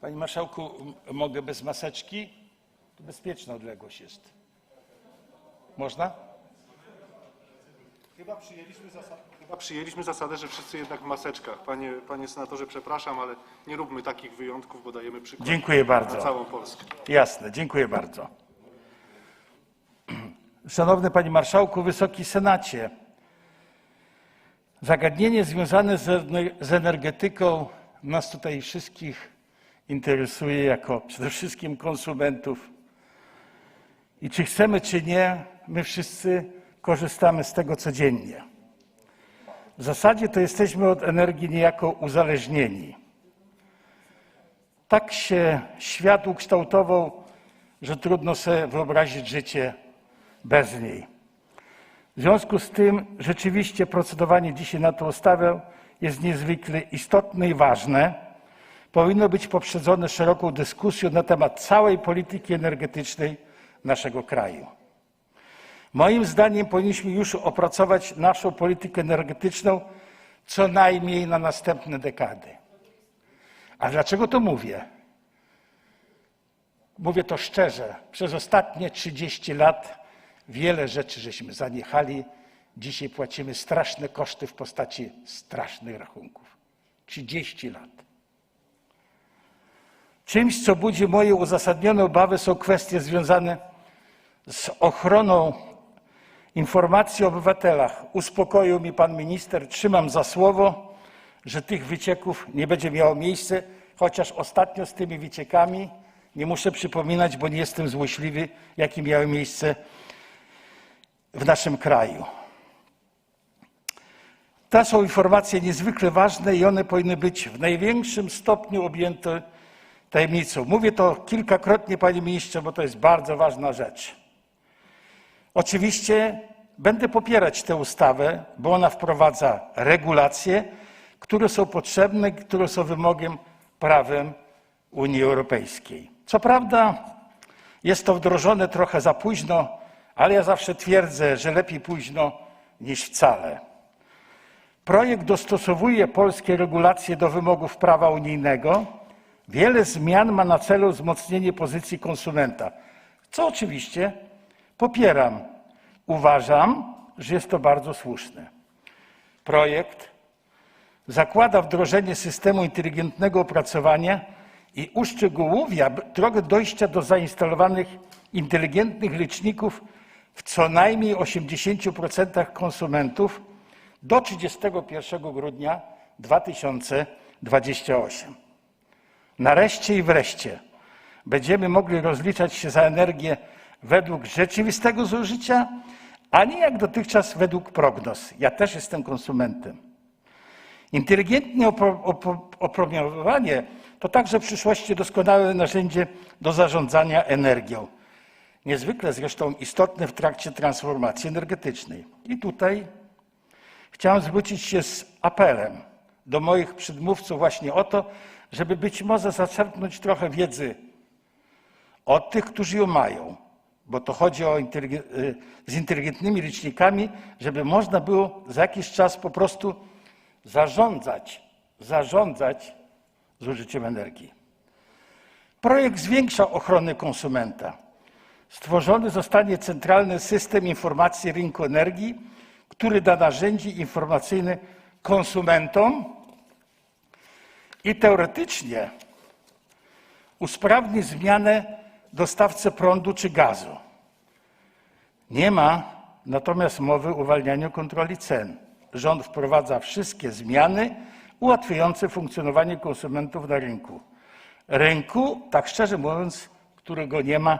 Panie marszałku, mogę bez maseczki? To bezpieczna odległość jest. Można? Chyba przyjęliśmy, zasad, chyba przyjęliśmy zasadę, że wszyscy jednak w maseczkach. Panie, panie senatorze, przepraszam, ale nie róbmy takich wyjątków, bo dajemy przykład Dziękuję na bardzo. całą Polskę. Jasne, dziękuję bardzo. Szanowny Panie Marszałku, Wysoki Senacie. Zagadnienie związane z energetyką nas tutaj wszystkich interesuje jako przede wszystkim konsumentów. I czy chcemy, czy nie, my wszyscy korzystamy z tego codziennie. W zasadzie to jesteśmy od energii niejako uzależnieni. Tak się świat ukształtował, że trudno sobie wyobrazić życie bez niej. W związku z tym rzeczywiście procedowanie dzisiaj nad tą ustawą jest niezwykle istotne i ważne. Powinno być poprzedzone szeroką dyskusją na temat całej polityki energetycznej naszego kraju. Moim zdaniem powinniśmy już opracować naszą politykę energetyczną co najmniej na następne dekady. A dlaczego to mówię? Mówię to szczerze. Przez ostatnie 30 lat wiele rzeczy żeśmy zaniechali. Dzisiaj płacimy straszne koszty w postaci strasznych rachunków. 30 lat. Czymś, co budzi moje uzasadnione obawy, są kwestie związane z ochroną informacji o obywatelach. Uspokoił mi pan minister, trzymam za słowo, że tych wycieków nie będzie miało miejsca, chociaż ostatnio z tymi wyciekami nie muszę przypominać, bo nie jestem złośliwy, jakie miały miejsce w naszym kraju. To są informacje niezwykle ważne i one powinny być w największym stopniu objęte tajemnicą. Mówię to kilkakrotnie, panie ministrze, bo to jest bardzo ważna rzecz. Oczywiście będę popierać tę ustawę, bo ona wprowadza regulacje, które są potrzebne, które są wymogiem prawem Unii Europejskiej. Co prawda jest to wdrożone trochę za późno, ale ja zawsze twierdzę, że lepiej późno niż wcale. Projekt dostosowuje polskie regulacje do wymogów prawa unijnego. Wiele zmian ma na celu wzmocnienie pozycji konsumenta, co oczywiście popieram. Uważam, że jest to bardzo słuszne. Projekt zakłada wdrożenie systemu inteligentnego opracowania i uszczegółowia drogę dojścia do zainstalowanych inteligentnych liczników w co najmniej 80% konsumentów do 31 grudnia 2028. Nareszcie i wreszcie będziemy mogli rozliczać się za energię według rzeczywistego zużycia, a nie jak dotychczas według prognoz. Ja też jestem konsumentem. Inteligentne opro- opro- oprogramowanie to także w przyszłości doskonałe narzędzie do zarządzania energią. Niezwykle zresztą istotne w trakcie transformacji energetycznej. I tutaj chciałem zwrócić się z apelem do moich przedmówców właśnie o to, żeby być może zaczerpnąć trochę wiedzy od tych, którzy ją mają, bo to chodzi o inteligen- y, z inteligentnymi licznikami, żeby można było za jakiś czas po prostu zarządzać, zarządzać zużyciem energii. Projekt zwiększa ochronę konsumenta. Stworzony zostanie centralny system informacji rynku energii, który da narzędzie informacyjne konsumentom i teoretycznie usprawni zmianę dostawcy prądu czy gazu. Nie ma natomiast mowy o uwalnianiu kontroli cen. Rząd wprowadza wszystkie zmiany ułatwiające funkcjonowanie konsumentów na rynku. Rynku, tak szczerze mówiąc, którego nie ma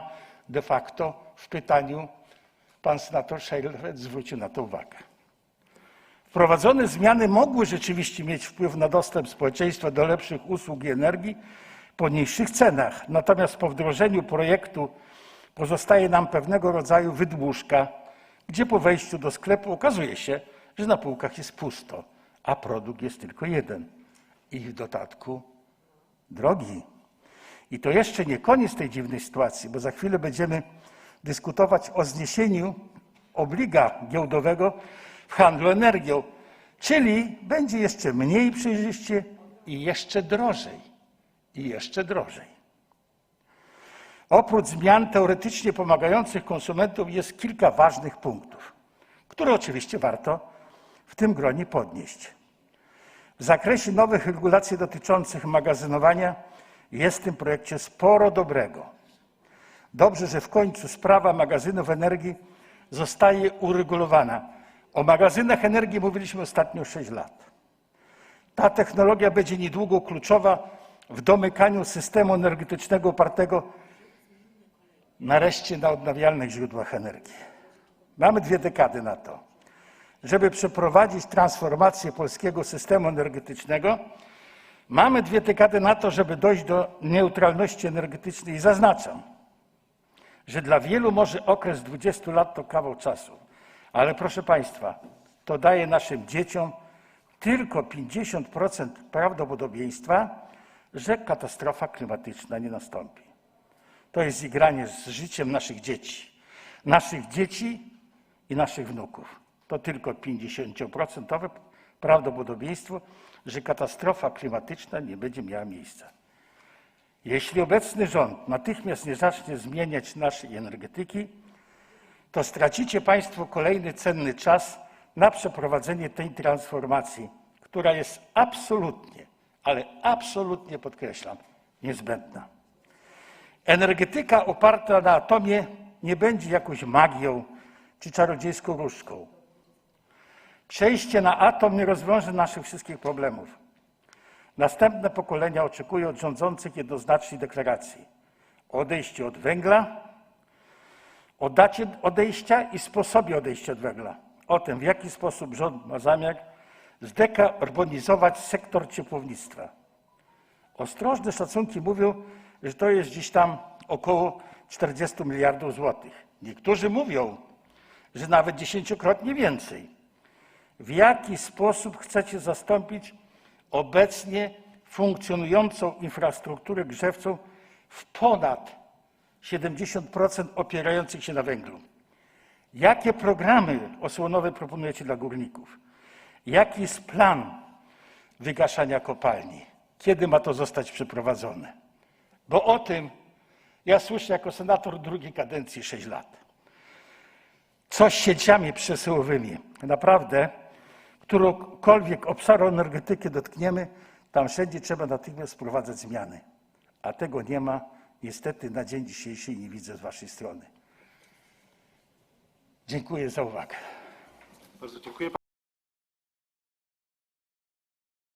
de facto w pytaniu pan senator Szejlfeld zwrócił na to uwagę. Wprowadzone zmiany mogły rzeczywiście mieć wpływ na dostęp społeczeństwa do lepszych usług i energii po niższych cenach. Natomiast po wdrożeniu projektu pozostaje nam pewnego rodzaju wydmuszka, gdzie po wejściu do sklepu okazuje się, że na półkach jest pusto, a produkt jest tylko jeden i w dodatku drogi. I to jeszcze nie koniec tej dziwnej sytuacji, bo za chwilę będziemy dyskutować o zniesieniu obliga giełdowego w handlu energią, czyli będzie jeszcze mniej przejrzyście i jeszcze drożej. i jeszcze drożej. Oprócz zmian teoretycznie pomagających konsumentom jest kilka ważnych punktów, które oczywiście warto w tym gronie podnieść. W zakresie nowych regulacji dotyczących magazynowania jest w tym projekcie sporo dobrego. Dobrze, że w końcu sprawa magazynów energii zostaje uregulowana. O magazynach energii mówiliśmy ostatnio 6 lat. Ta technologia będzie niedługo kluczowa w domykaniu systemu energetycznego opartego nareszcie na odnawialnych źródłach energii. Mamy dwie dekady na to, żeby przeprowadzić transformację polskiego systemu energetycznego. Mamy dwie dekady na to, żeby dojść do neutralności energetycznej i zaznaczam, że dla wielu może okres 20 lat to kawał czasu, ale proszę Państwa, to daje naszym dzieciom tylko 50% prawdopodobieństwa, że katastrofa klimatyczna nie nastąpi. To jest igranie z życiem naszych dzieci, naszych dzieci i naszych wnuków. To tylko 50% prawdopodobieństwo, że katastrofa klimatyczna nie będzie miała miejsca. Jeśli obecny rząd natychmiast nie zacznie zmieniać naszej energetyki, to stracicie Państwo kolejny cenny czas na przeprowadzenie tej transformacji, która jest absolutnie, ale absolutnie podkreślam, niezbędna. Energetyka oparta na atomie nie będzie jakąś magią czy czarodziejską różdżką. Przejście na atom nie rozwiąże naszych wszystkich problemów. Następne pokolenia oczekują od rządzących jednoznacznej deklaracji o odejściu od węgla, o dacie odejścia i sposobie odejścia od węgla, o tym, w jaki sposób rząd ma zamiar zdekarbonizować sektor ciepłownictwa. Ostrożne szacunki mówią, że to jest gdzieś tam około 40 miliardów złotych. Niektórzy mówią, że nawet dziesięciokrotnie więcej. W jaki sposób chcecie zastąpić obecnie funkcjonującą infrastrukturę grzewczą w ponad 70% opierających się na węglu? Jakie programy osłonowe proponujecie dla górników? Jaki jest plan wygaszania kopalni? Kiedy ma to zostać przeprowadzone? Bo o tym ja słyszę jako senator drugiej kadencji 6 lat. Co z sieciami przesyłowymi? Naprawdę, którąkolwiek obszaru energetyki dotkniemy, tam wszędzie trzeba natychmiast wprowadzać zmiany. A tego nie ma niestety na dzień dzisiejszy nie widzę z waszej strony. Dziękuję za uwagę. Bardzo dziękuję.